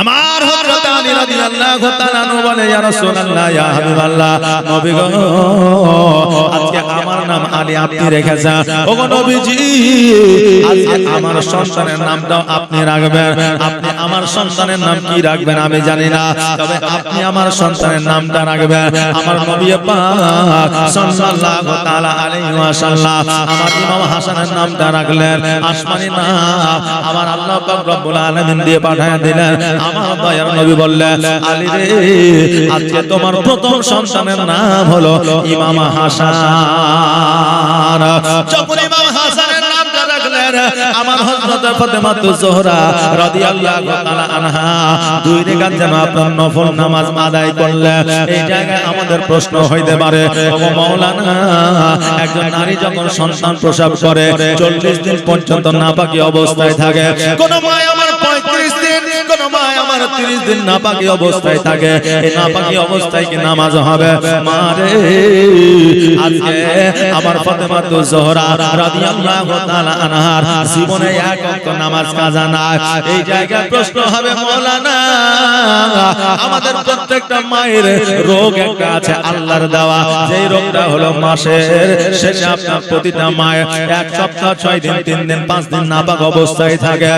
আমার হযরত আলী রাদিয়াল্লাহু তাআলা আনহু বলে ইয়া রাসূলুল্লাহ ইয়া হাবিবাল্লাহ নবী গো আজকে আমার নাম আলী আপনি রেখেছেন। ওগো নবীজি আজকে আমার সন্তানের নামটাও আপনি রাখবেন। আপনি আমার সন্তানের নাম কি রাখবেন আমি জানি না। তবে আপনি আমার সন্তানের নামটা রাখবেন। আমার নবী পাক সাল্লাল্লাহু তাআলা আলাইহি ওয়াসাল্লাম আমার ইমাম হাসানের নামটা রাখলেন। আসমানি নাম আমার আল্লাহ পাক রব্বুল আলামিন দিয়ে পাঠিয়ে দিলেন। আমার দয়ার নবী বললেন আলী রে আজকে তোমার প্রথম সন্তানের নাম হলো ইমাম হাসান। যখন ইমাম হাসানের নামটা রাখলেন আমার হযরত ফাতেমা জোহরা রাদিয়াল্লাহু তাআলা আনহা। দুই রেখাত যেন আপনার নফল নামাজ আদায় করলেন এই জায়গায় আমাদের প্রশ্ন হইতে পারে ও মাওলানা একজন নারী যখন সন্তান প্রসব করে 40 দিন পর্যন্ত নাপাকি অবস্থায় থাকে। কোন মা আমার 35 দিন কোন মা আমার 30 দিন নাপাকি অবস্থায় থাকে। এই নাপাকি অবস্থায় কি নামাজ হবে? মা রে, আজকে আমার ফাতেমা তো রাদিয়াল্লাহু তাআলা আনহার। জীবনে এক নামাজ কাজা না এই প্রশ্ন হবে মাওলানা আমাদের প্রত্যেকটা মায়ের রোগ একটা আছে, আল্লাহর দেওয়া। যেই রোগটা হলো মাসের শেষে আপনার প্রতিটা মায়ের এক সপ্তাহ ছয় দিন, তিন দিন, পাঁচ দিন নাপাক অবস্থায় থাকে।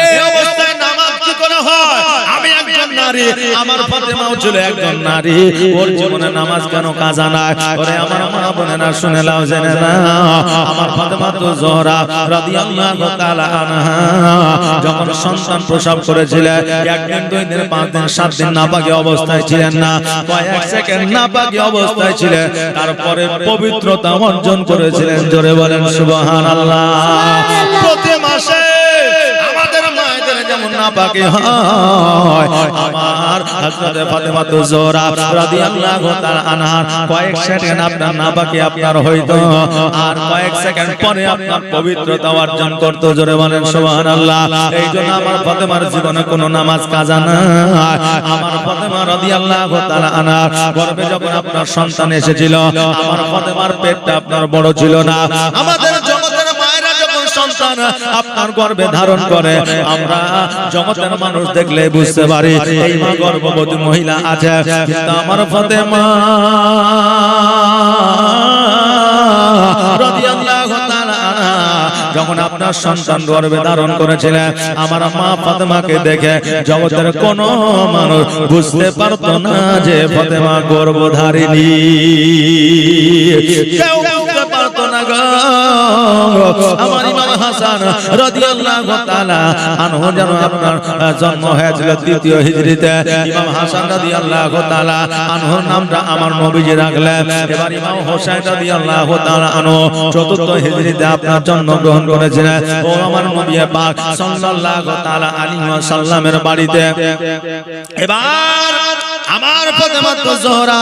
এই করে হয়। আমি একজন নারী আমার ফাতেমাও ছিল একজন নারী। ওর জীবনে নামাজ কেন কাজা না ওরে আমার মা বোনেরা শুনে লাও জেনে না। আমার ফাতেমা তো জোহরা রাদিয়াল্লাহু তাআলা আনহা। যখন সন্তান প্রসব করেছিলেন একদিন দুই দিন পাঁচ দিন সাত দিন নাপাকি অবস্থায় ছিলেন না। কয়েক সেকেন্ড নাপাকি অবস্থায় ছিলেন। তারপরে পবিত্রতা অর্জন করেছিলেন। জোরে বলেন সুবহানাল্লাহ। প্রতি মাসে যেমন নাপাকি হয়। আমার হযরত ফাতেমা রাদিয়াল্লাহু তাআলা কয়েক সেকেন্ড আপনার আপনার হইতো। আর কয়েক সেকেন্ড পরে আপনার পবিত্রতা অর্জন জোরে বলেন সুবহানাল্লাহ। এই জন্য আমার ফাতেমার জীবনে কোনো নামাজ কাজা না আমার ফাতেমা রাদিয়াল্লাহু তাআলা গর্ভে যখন আপনার সন্তান এসেছিল, আমার ফাতেমার পেটটা আপনার বড় ছিল না। আমাদের সন্তান আপনার গর্ভে ধারণ করে। আমরা জগতের মানুষ দেখলে বুঝতে পারি, এই মা গর্ভবতী মহিলা আছে। আমার তাআলা আনহা, যখন আপনার সন্তান গর্ভে ধারণ করেছিলেন, আমার মা ফাতেমাকে দেখে জগতের কোন মানুষ বুঝতে পারতো না যে ফাতেমা গর্ভধারিণী। আপনার জন্ম হয়েছিল দ্বিতীয় হিজরিতে ইমাম আমার নবীজি রাখলেন। হোসেন রাদিয়াল্লাহু তাআলা আনহু চতুর্থ হিজরিতে আপনার গ্রহণ করেছিলেন। ও আমার নবী পাক বাড়িতে। এবার আমার ফাতেমা তো জোহরা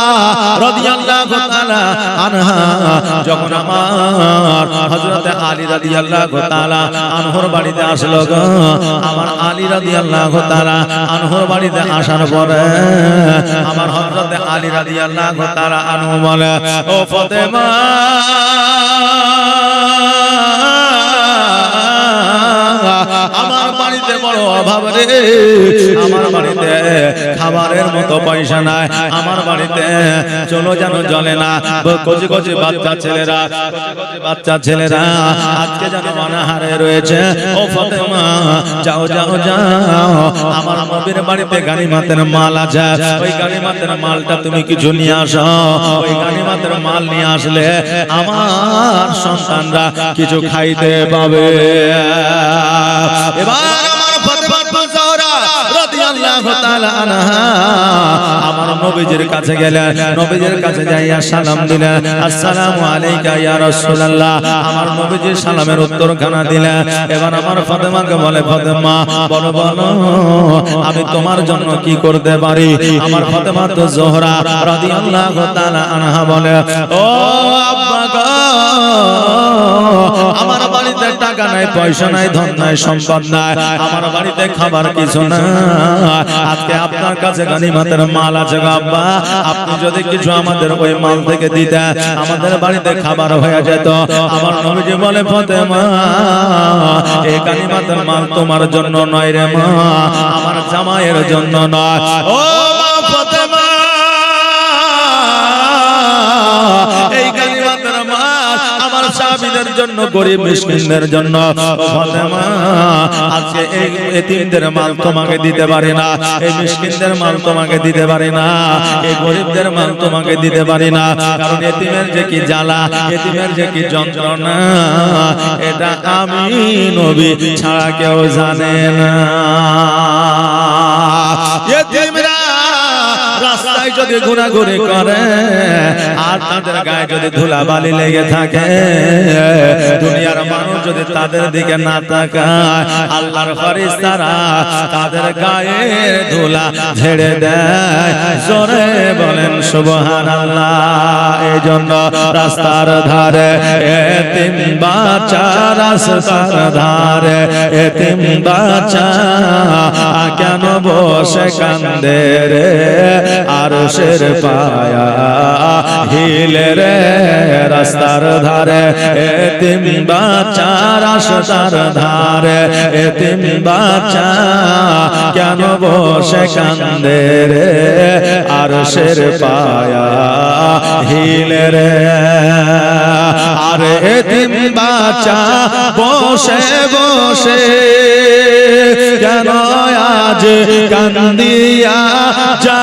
রাদিয়াল্লাহু তাআলা আনহা। যখন আমার হযরত আলী রাদিয়াল্লাহু তাআলা আনহর বাড়িতে আসলো গো, আমার আলী রাদিয়াল্লাহু তাআলা আনহর বাড়িতে আসার পরে আমার হযরত আলী রাদিয়াল্লাহু তাআলা আনহু বলে, ও ফাতেমা, আমার অভাব রে। আমার বাড়িতে খাবারের মতো পয়সা নাই। আমার বাড়িতে চলো যেন জলে না। কচি কচি বাচ্চা ছেলেরা বাচ্চা ছেলেরা, আজকে যেন অনাহারে রয়েছে। ও ফতেমা, যাও যাও যাও। আমার বাড়িতে গানিমাতের মাল আছে। ওই গানিমাতের মালটা তুমি কিছু নিয়ে আসো। ওই গানিমাতের মাল নিয়ে আসলে আমার সন্তানরা কিছু খাইতে পাবে। এবার রাদিয়াল্লাহু তাআলা আনহা। আমার নবীজির কাছে গেলেন, নবীজির কাছে যাইয়া সালাম দিলেন, আসসালামু আলাইকা ইয়া রাসূলুল্লাহ। আমার নবীজির সালামের উত্তর খানা দিলেন, এবার আমার ফাতেমাকে বলে, ফাতেমা, বলো বলো, আমি তোমার জন্য কি করতে পারি? আমার ফাতেমা তো জোহরা রাদিয়াল্লাহু তাআলা আনহা বলে, ও আব্বা আমার বাড়িতে টাকা নাই, পয়সা নাই, ধন নাই, সম্পদ নাই। আমার বাড়িতে খাবার কিছু না আজকে আপনার কাছে গানিমাতের মাল আছে গো আব্বা। আপনি যদি কিছু আমাদের ওই মাল থেকে দিতেন, আমাদের বাড়িতে খাবার হয়ে যেত। আমার নবীজি বলে, ফতেমা এই গানিমাতের মাল তোমার জন্য নয় রে মা, আমার জামাইয়ের জন্য নয়। ও মা ফতেমা সাহাবীদের জন্য, গরিব মিসকিনদের জন্য। ফাতেমা, আজকে এই এতিমদের মাল তোমাকে দিতে পারি না। এই মিসকিনদের মাল তোমাকে দিতে পারি না। এই গরিবদের মাল তোমাকে দিতে পারি না। কারণ এতিমের যে কি জ্বালা, এতিমের যে কি যন্ত্রণা, এটা আমি নবী ছাড়া কেউ জানে না। এতিমরা রাস্তায় যদি ঘোরাঘুরি করে, আর তাদের গায়ে যদি ধুলা বালি লেগে থাকে, দুনিয়ার মানুষ যদি তাদের দিকে না তাকায়, আল্লাহর ফরিস্তারা তাদের গায়ে ধুলা ঝেড়ে দেয়। জোরে বলেন, সুবহানাল্লাহ। এই জন্য রাস্তার ধারে, এতিম বাচ্চা রাস্তার ধারে, এতিম বাচ্চা কেন বসে কান্দে রে? আর শের পায়া হিলে রে রাস্তার ধারে, এতিম বাচ্চা রাস্তার ধারে, এতিম বাচ্চা কেন বসে কান্দে রে? আর শের পায়া হিলে রে আর এতিম বাচ্চা বসে বসে কেন আজ কান্দিয়া যা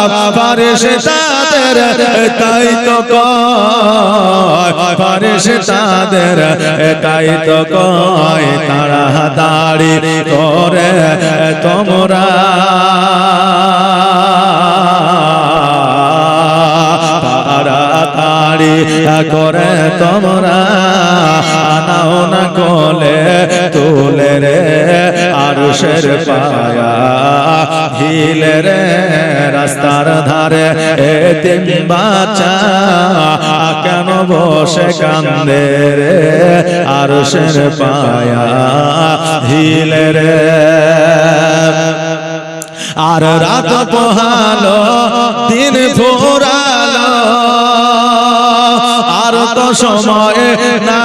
তামাম ফারিস তাদের তাই তো কয়। তাদের তাই তো কয়। তারা দাড়ি করে তোমরা। করে তোমরা। আনাও না কলে তুলে রে আর শের পায়া। হিলে রে রাস্তার ধারে এ তিন বাচ্চা, কেন বসে কান্দে রে আর শের পায়া? হিলে রে আর রাত পোহালো, দিন ফুরালো আর তো সময় না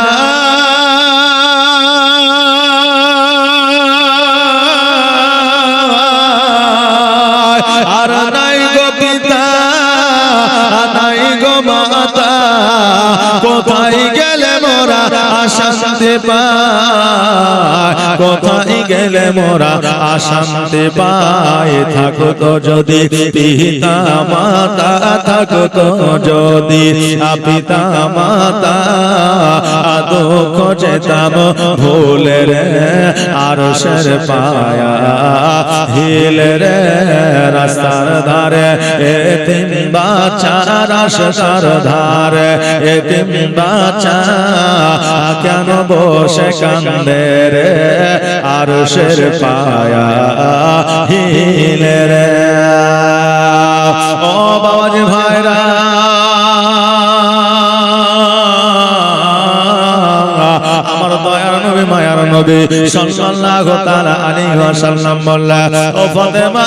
কোথায় গেলে মোরা শান্তি পায় কোথায় গেলে মোরা শান্তি পায়। থাকো তো যদি পিতা মাতা থাকো তো যদি পিতা মাতা দুঃখ যেতাম ভুলে রে আর শের পায়া। হিল রে, রাস্তার ধারে, এ তিন বাচ্চা রাস্তার ধারে, এ তিন বাচ্চা, কেন বসে কান্দে রে? আর শের পায়া হিলে রে। ও বাবাজি ভাইরা নবী মায়ার নবী সাল্লাল্লাহু তাআলা আলাইহি ওয়াসাল্লাম বললেন ও ফাতেমা,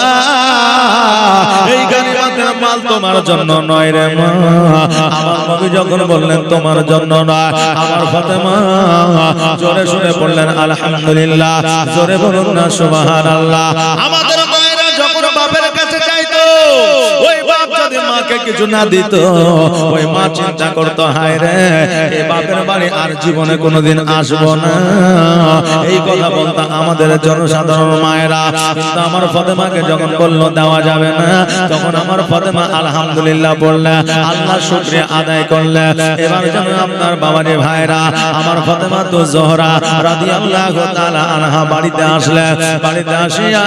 এই গানিমাতের মাল তোমার জন্য নয় রে মা। আমার নবী যখন বললেন, তোমার জন্য নয়। আমার ফাতেমা জোরে শুনে বললেন, আলহামদুলিল্লাহ। জোরে বলুন না, সুবহানাল্লাহ। আমাদের মায়েরা যখন বাপের কাছে ওই বাপ যদি মাকে কিছু না দিত ওই মা চিন্তা করতো হায় রে এই বাপের বাড়ি আর জীবনে কোনোদিন আসব না। এই কথা বলতো আমাদের জনসাধারণ মায়েরা। কিন্তু আমার ফতেমাকে যখন বলল দেওয়া যাবে না তখন আমার ফতেমা আলহামদুলিল্লাহ বললে আল্লাহ শুক্রিয়া আদায় করলে। এবার যেন আপনার বাবারে ভাইরা আমার ফতেমা তো জোহরা রাদিয়াল্লাহু তাআলা আনহা বাড়িতে আসলে বাড়িতে আসিয়া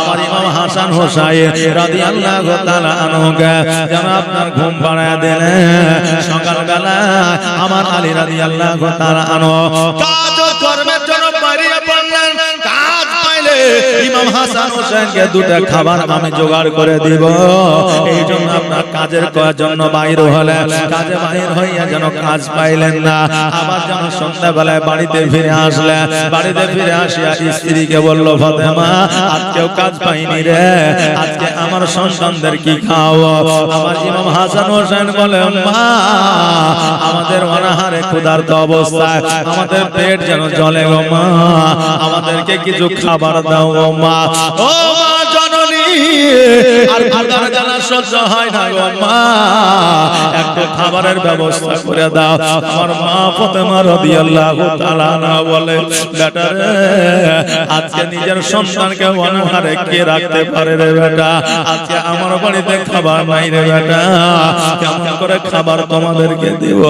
আমার ইমাম হাসান হোসাইন রাদিয়াল্লাহু তাআলা আনহুকে যেন আপনার ঘুম পাড়ায় দিলেন। সকালবেলা আমার আলী রাদিয়াল্লাহু তাআলা আনহু পাইলে ইমাম হাসান হোসেনকে দুটো খাবার আমি জোগাড় করে দিব। এই জন্য আপনার কাজের করার জন্য বাইর হলে কাজে বাইর হইয়া যেন কাজ পাইলেন না। আবার যেন সন্ধ্যাবেলায় বাড়িতে ফিরে আসলে বাড়িতে ফিরে আসিয়া স্ত্রীকে বলল, ফাতেমা আজকেও কাজ পাইনি রে। আজকে আমার সন্তানদের কি খাওয়া আমার ইমাম হাসান হোসেন বলে মা আমাদের অনাহারে ক্ষুধার্ত অবস্থায় আমাদের পেট যেন জলে গো মা। আমাদেরকে কিছু খাবার দাও মা। ও মা খাবারের ব্যবস্থা করে দাও। আমার মা না বলে, বেটা রে, আজকে নিজের সন্তানকে কে রাখতে পারে রে বেটা? আজকে আমার বাড়িতে খাবার নাই রে বেটা। কেমন করে খাবার তোমাদেরকে দিব?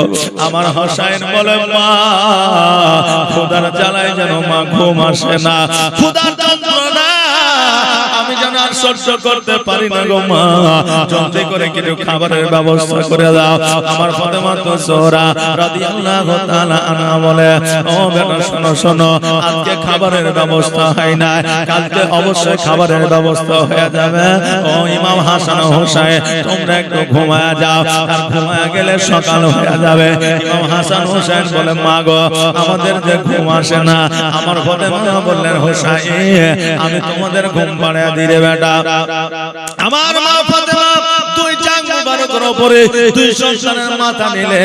আমার হোসাইন বলে, মা খোদার জ্বালায় যেন মা ঘুম আসে না। যন্ত্রণা আমি যেন আর সহ্য করতে পারি না গো মা। জলদি করে কিছু খাবারের ব্যবস্থা করে দাও। আমার ফাতেমা তো সোহরা রাদিয়াল্লাহু তাআলা আনহা বলে ও বেটা শোনো শোনো আজকে খাবারের ব্যবস্থা হয় না কালকে অবশ্যই খাবারের ব্যবস্থা হয়ে যাবে। ও ইমাম হাসান হোসেন তোমরা একটু ঘুমায় যাও। আর ঘুমায় গেলে সকাল হয়ে যাবে। ইমাম হাসান হোসেন বলে মা গো আমাদের যে ঘুম আসে না। আমার ফাতেমা বললেন হোসেন আমি তোমাদের ঘুম পাড়ায় দিলে বেটা। আমার মা ফাতেমা দুই চাং মুবারকের উপরে দুই সন্তানের মাথা নিলে।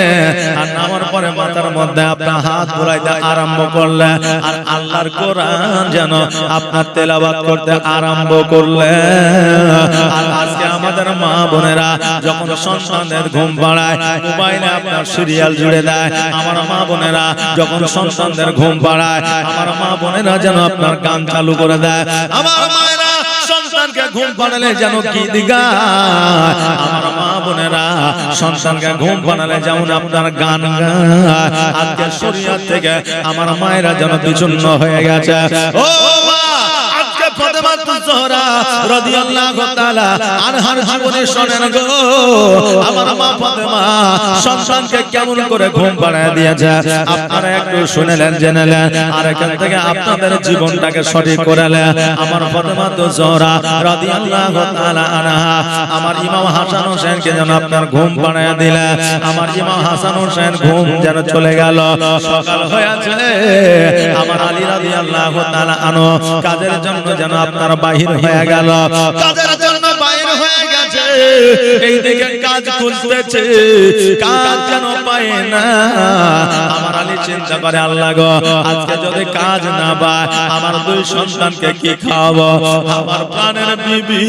আর নামার পরে মাথার মধ্যে আপনার হাত বুলাইতে আরম্ভ করলে। আর আল্লাহর কোরআন যেন আপনার তেলাবাত করতে আরম্ভ করলে। আর আজকে আমাদের মা বোনেরা যখন সন্তানদের ঘুম পাড়ায় মোবাইলে আপনার সিরিয়াল জুড়ে দেয়। আমার মা বোনেরা যখন সন্তানদের ঘুম পাড়ায় আমার মা বোনেরা যেন আপনার গান চালু করে দেয়। আমার মায়েরা সন্তানকে ঘুম যেন কি দিগা আমার মা বোনেরা, সন্তানকে ঘুম যেমন আপনার গান আজকে শরীর থেকে আমার মায়েরা যেন বিচন্ন হয়ে গেছে। ও মা! ঘুম আপনাদের জীবনটাকে সঠিক করালেন আমার ফাতেমা তো জোহরা রাদিয়াল্লাহু আমার ইমাম হাসান হোসেনকে যেন আপনার ঘুম পাড়ায় দিলেন আমার ইমাম হাসান হোসেন ঘুম যেন চলে গেল। সকাল হয়েছে। আমার আলী রাদিয়াল্লাহু তাআলা আনো কাজের জন্য যেন আপনার বাহির হয়ে গেল। কাজের জন্য বাহির হয়ে গেছে। এইদিকে কাজ খুঁজতেছে। কাজ যেন পায় না। আমার আলী চিন্তা করে, আল্লাহ গো, আজকে যদি কাজ না পায়, আমার দুই সন্তানকে কি খাওয়াবো? আমার প্রাণের বিবি,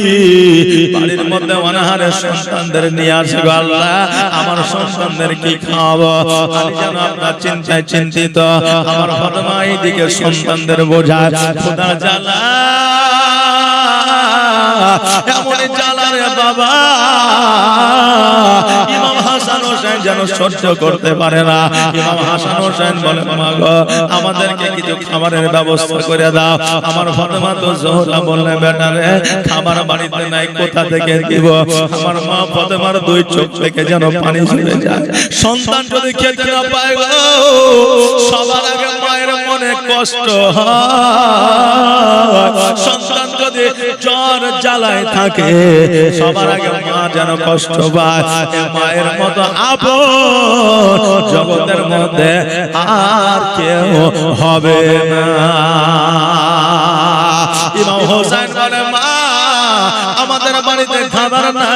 বাড়ির মধ্যে অনাহারে সন্তানদের নিয়ে আসবে আল্লাহ। আমার সন্তানদের কি খাওয়াবো? যেন আপনার চিন্তায় চিন্তিত। আমার ফাতেমা এইদিকে সন্তানদের বোঝায়। খোদা এমন জ্বালা রে বাবা। ইমাম হাসান হোসেন যেন সহ্য করতে পারে না। ইমাম হাসান হোসেন বলে মা গো আমাদেরকে কিছু খাবারের ব্যবস্থা করে দাও। আমার ফাতেমা তো জোহরা বললে বেটা রে খাবার বাড়িতে নাই কোথা থেকে দিব? আমার মা ফাতেমার দুই চোখ থেকে যেন পানি ঝরে যায়। সন্তান যদি খেতে না পায় গো সবার আগে মায়ের মনে কষ্ট সন্তান যদি জ্বর জ্বালায় থাকে সবার আগে মা যেন কষ্ট পায়। মায়ের মতো আপ জগতের মধ্যে আর কেউ হবে না। ইমাম হোসেন বলে মা আমাদের বাড়িতে খাবার না।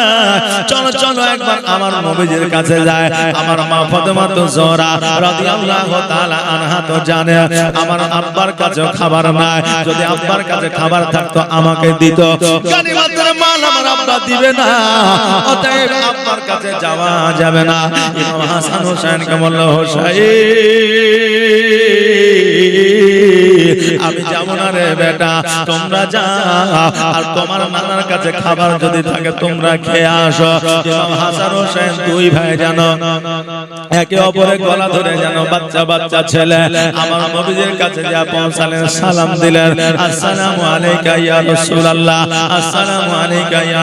চলো চলো, একবার আমার নবীজির কাছে যায়। আমার মা ফাতেমা তো জোরা রাদিয়াল্লাহু তাআলা আনহা তো জানে। আমার আব্বার কাছে খাবার নাই। যদি আব্বার কাছে খাবার থাকতো, আমাকে দিত। গানিমাতের মা আব্বা দিবে না। অতএব আব্বার কাছে যাওয়া যাবে না। ইমাম হাসান হোসেনকে বলল হোসেন আমি যাব না রে বেটা তোমরা যা। আর তোমার নানার কাছে খাবার যদি থাকে তোমরা খেয়ে আসো। ইমাম হাসান হোসেন দুই ভাই জানো একে অপরে গলা ধরে যেন বাচ্চা বাচ্চা ছেলে। আমার নবীজির কাছে যা পৌঁছালেন সালাম দিলেন। আসসালামু আলাইকা ইয়া রাসূলুল্লাহ। আসসালামু আলাইকা গায়া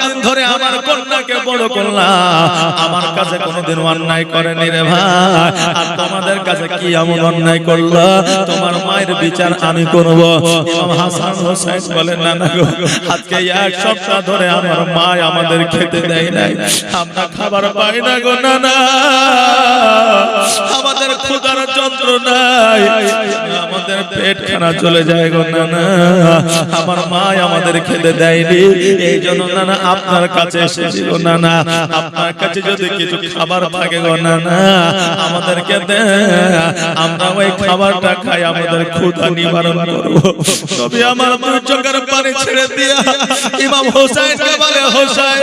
ধরে আমার কন্যাকে বড় করলাম আমার কাছে কোনোদিন অন্যায় করেনি রে ভাই। আর তোমাদের কাছে কি এমন অন্যায় করল? তোমার মায়ের বিচার আমি করব। হাসান হোসেন বলেন, না না গো, আজকে এক সপ্তাহ ধরে আমার মা আমাদের খেতে দেয় নাই। আমরা খাবার পাই না গো, না না। আমাদের ক্ষুধার যন্ত্রণায় আমাদের পেট খানা চলে যায় গো, না না। আমার মা আমাদের খেতে দেয়নি। এই জন্য, না না, আপনার কাছে এসেছিল না না আপনার কাছে যদি কিছু খাবার থাকে গো না না আমাদেরকে দেন আমরা ওই খাবারটা খাই আমাদের ক্ষুধা নিবারণ করব তবে আমার দুই চোখের পানি ছেড়ে দিয়া ইমাম হোসেনকে বলে হোসেন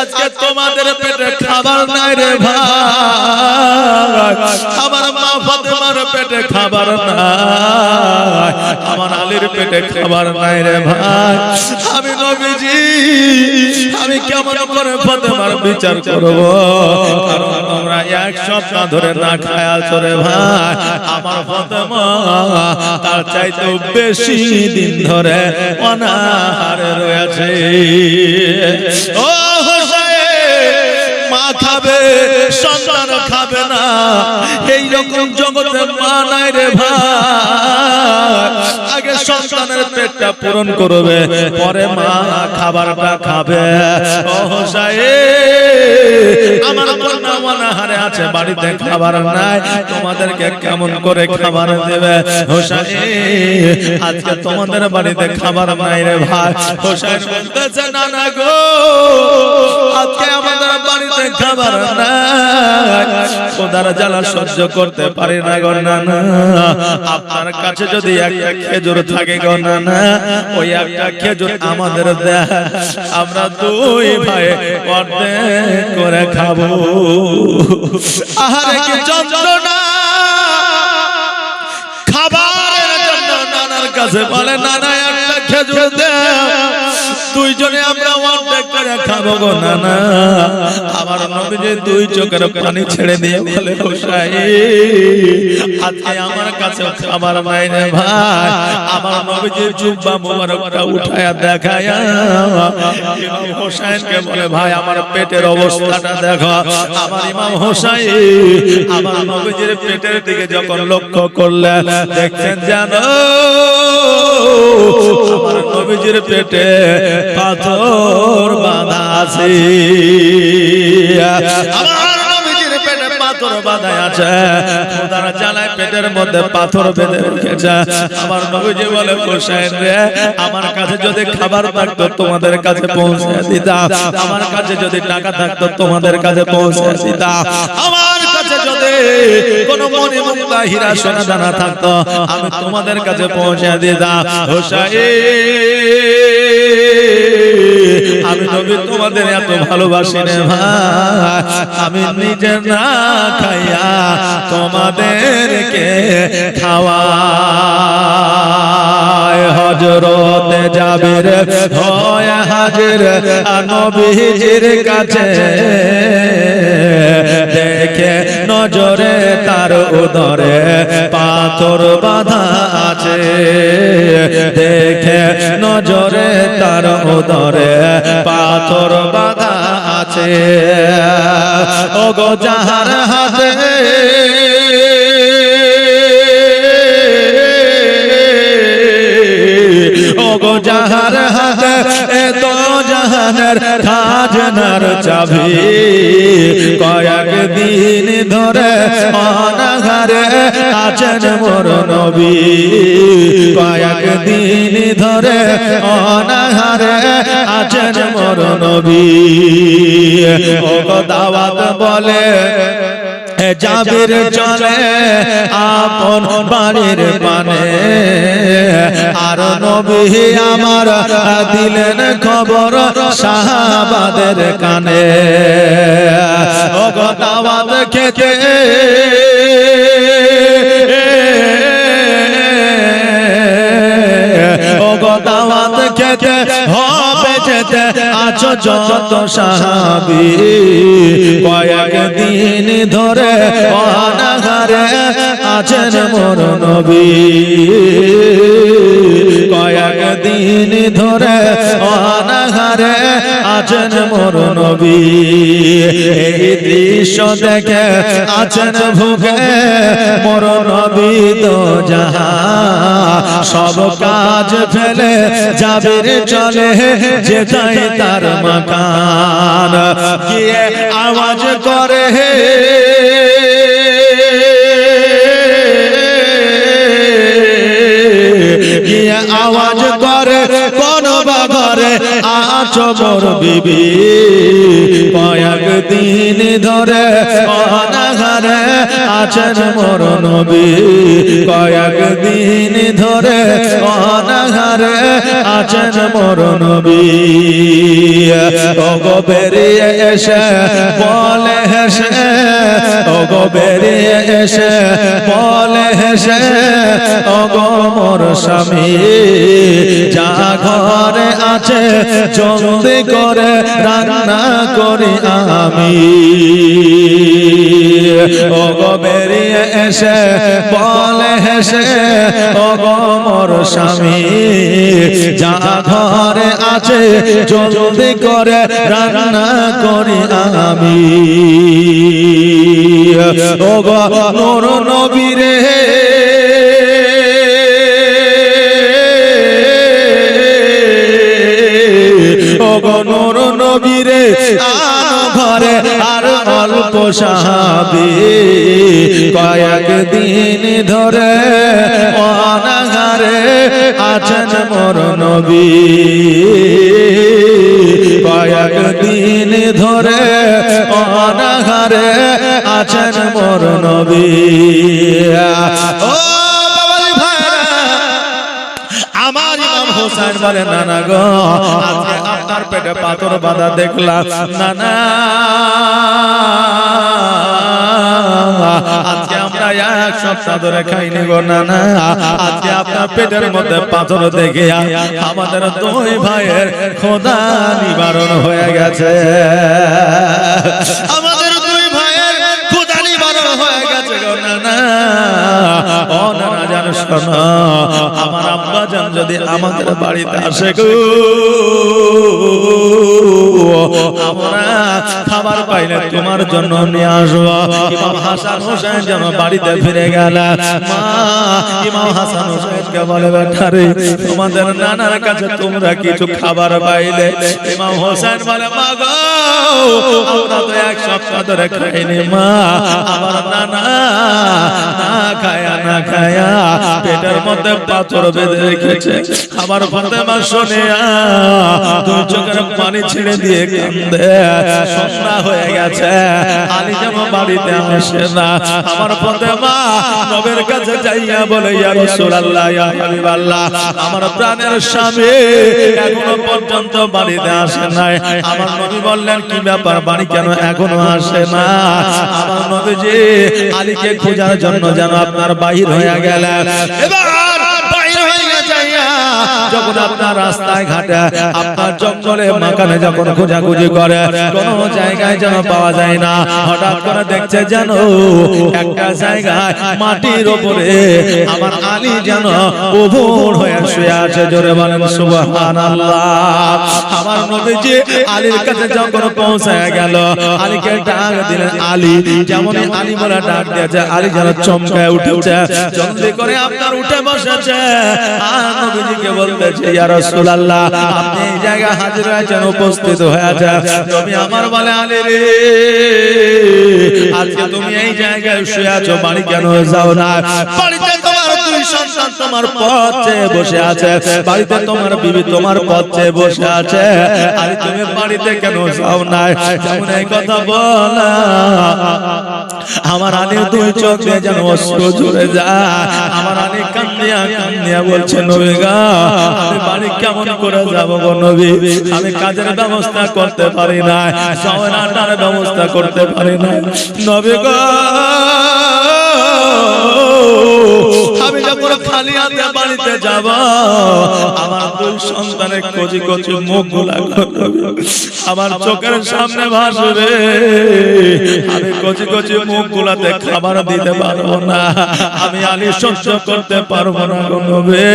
আজকে তোমাদের পেটে খাবার নাই রে ভাই। আমার মা ফাতেমার পেটে খাবার নাই। আমার আলীর পেটে খাবার নাই রে ভাই আমি নবীজি, আমি কেমন করে ফাতেমার বিচার করব? কারণ তোমরা এক সপ্তাহ ধরে না খায় আছো রে ভাই আমার ফাতেমা, তার চাইতে বেশি দিন ধরে অনাহারে রয়েছে। ও খাবে, সন্তান খাবে না। এই রকম জগতে মা নাই রে ভাই। আগে সন্তানের পেটটা পূরণ করবে, পরে মা খাবারটা খাবে। ও হোসাই আমার কন্যা অনাহারে আছে, বাড়িতে খাবার নাই, তোমাদেরকে কেমন করে খাবার দেবে? হোসাই আজকে তোমাদের বাড়িতে খাবার নাই রে ভাই। হোসাইন বলতেছে, না না গো, আজকে আমাদের বাড়িতে খাবার নাই খোদার জ্বালা সহ্য করতে পারি না গো না না আপনার কাছে যদি একটা খেজুর থাকে গো না না ওই একটা খেজুর আমাদের দেয়। আমরা দুই ভাই অর্ধেক করে খাব। আহারে কি যন্ত্রণা? জন্য নানার কাছে বলে, নানা, একটা খেজুর দেও দুইজনে আমরা অর্ধেক করে খাব গো নানা। আমার নবীজি দুই চোখের পানি ছেড়ে দিয়ে বলে হোসাই আজকে আমার কাছে খাবার নাই রে ভাই। আমার নবীজি জুব্বা মুবারকটা উঠায়া দেখায়া হোসেনকে বলে, ভাই, আমার পেটের অবস্থাটা দেখো। আমার ইমাম হোসাই আমার নবীজির পেটের দিকে যখন লক্ষ্য করলে দেখছেন জানো নবীজির পেটে পাথর বাঁধা আছে পাথর আমার বলে রে, আমার কাছে যদি খাবার তোমাদের কাছে পৌঁছে দিতাম। আমার কাছে যদি টাকা থাকতো, তোমাদের কাছে পৌঁছে দিতাম। আমার কোনো মনে মুক্তা হীরা, সোনা, দানা থাকতো। আমি তোমাদের কাছে পৌঁছে দিতাম। আমি নবী তোমাদের এত ভালোবাসি রে আমি নিজে না খাইয়া তোমাদেরকে খাওয়া হজরত জাবির হয় হাজির নবীজির কাছে দেখে নজরে তার উদরে পাথর বাঁধা আছে। দেখে নজরে তার উদরে পাথর বাঁধা আছে। ও গো যাহার হাতে ওগো জাহার হাতে জাহানের খাজনার চাবি। কয়েক দিন ধরে অনাহারে আছেন মোর নবী। কয়েক দিন ধরে অনাহারে আছেন মোর নবী। ও দাওয়াত বলে জাবির চলে আপন বাড়ির পানে। আর নবী আমার দিলেন খবর সাহাবাদের কানে। ও খেতে। ও খেতে। হবে যেতে আছো যত সাহাবি। কয়েক দিন ধরে অনাহারে আছেন মোর নবী। কয়েক দিন ধরে অনাহারে আছেন মোর নবী। এই দৃশ্য দেখে আছেন ভুগে মোর নবী তো যাহা। সব কাজ ফেলে যাবে চলে, যেটাই তার মাকান। গিয়ে আওয়াজ করে। হে গিয়ে আওয়াজ আছো মোর বিবি। কয়েক দিন ধরে অনাহারে আছেন মোর নবী। কয়েক দিন ধরে অনাহারে আছেন মোর নবী। ওগো বেরিয়ে এসে বলে হেসে, ওগো বেরিয়ে এসে বলে হেসে, ওগো মোর স্বামী, যা ঘরে আছে জলদি করে রান্না করি আমি। ও গো বেরিয়ে এসে বলে হেসে ও গো মোর স্বামী, যা ঘরে আছে জলদি করে রান্না করি আমি। ও গো মোর নবীরে ঘরে আর অল্প সাহাবি কয়েক দিন ধরে অনাগারে আছেন মোর নবী। কয়েক দিন ধরে অনাগারে আছেন মোর নবী। হোসেন বলে, নানা গো, আজকে আপনার পেটে পাথর বাঁধা দেখলাম। নানা, আজকে আমরা এক সপ্তাহ ধরে খাইনি গো, নানা। আজকে আপনার পেটের মধ্যে পাথর দেখে আমাদের দুই ভাইয়ের খোদা নিবারণ হয়ে গেছে। শোনো আমার আব্বা যান যদি আমাদের বাড়িতে আসে গো। আমরা খাবার পাইলে তোমার জন্য নিয়ে আসব। ইমাম হাসান হোসেন যেন বাড়িতে ফিরে গেল। মা, ইমাম হাসান হোসেনকে বলে তোমাদের নানার কাছে তোমরা কিছু খাবার পাইলে। ইমাম হোসেন বলে, মা গো, আমরা তো এক সপ্তাহ ধরে খাইনি, মা। আমার নানা না খায়া না খায়া পেটের মধ্যে পাথর বেঁধে রেখেছে। শুনে চোখের পানি ছেড়ে দিয়ে হয়ে গেছে। আমার প্রাণের স্বামী এখনও পর্যন্ত বাড়িতে আসে নাই। আমার নবী বললেন, কি ব্যাপার? বাড়ি কেন এখনও আসে না? আমার নবীজি আলীকে খোঁজার জন্য যেন আপনার বাহির হয়ে গেলেন। এবার যখন আপনার রাস্তায় ঘাটে, আপনার জঙ্গলে মাকানে যখন খোঁজাখুঁজি করে, কোন জায়গায় যেন পাওয়া যায় না। হঠাৎ করে দেখছে যেন একটা জায়গায় মাটির উপরে আমার আলী যেন উবুর হয়ে শুয়ে আছে। জোরে বলেন, সুবহানাল্লাহ। আমার নবীজি আলীর কাছে যখন গেল, আলীকে ডাক দিলেন, আলী যেমন আলী বলে ডাক দিয়েছে, আলী যেন চমকায় উঠেছে, জলদি করে আপনার উঠে বসেছে। আর নবীজিকে বলতেছে ইয়া রাসূলুল্লাহ, আপনি এই জায়গায় হাজির হয়েছেন, উপস্থিত হয়েছে। তুমি আমার বলে আলে রে, আজকে তুমি এই জায়গায় শুয়ে আছো, বাড়ি কেন যাও না? বাড়িতে সন্তান তোমার পথ চেয়ে বসে আছে। বাড়িতে তোমার বিবি তোমার পথ চেয়ে বসে আছে। আর তুমি বাড়িতে কেন যাও না যেমন কথা বলা। আমার আলীর দুই চোখ দিয়ে যেন অশ্রু ঝরে যায়। আমার আলী কান্দিয়া কান্দিয়া বলছে, নবী গা, আমি বাড়ি কেমন করে যাব গো নবী? আমি কাজের ব্যবস্থা করতে পারি না সওনাটার ব্যবস্থা করতে পারি না নবী গো আমি যখন খালি হাতে বাড়িতে যাব, আমার দুই সন্তানের কচি কচি মুখগুলা আমার চোখের সামনে ভাসবে। আমি কচি কচি মুখ গুলাতে খাবার দিতে পারব না, আমি আলী সহ্য করতে পারব না নবে।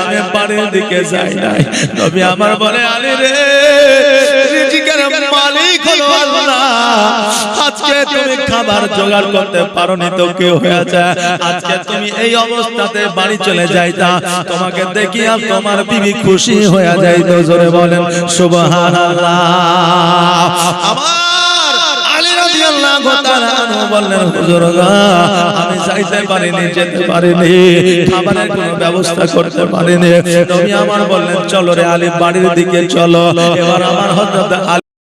আমি বাড়ির দিকে যাই নাই। তবে আমার বলে, আলী রে আল্লাহ আজকে তুমি খাবার জোগাড় করতে পারোনি তো কেউ হয়েছে আজকে তুমি এই অবস্থাতে বাড়ি চলে যাইতা। তোমাকে দেখিয়া তোমার বিবি খুশি হয়ে যাইতো জোরে বলেন। সুবহানাল্লাহ। আমার বললেন হুজুর আমি যাইতে পারিনি যেতে পারিনি। খাবারের কোনো ব্যবস্থা করতে পারিনি। তুমি আমার বললেন চলো রে আলী বাড়ির দিকে চলো। এবার আমার হযরত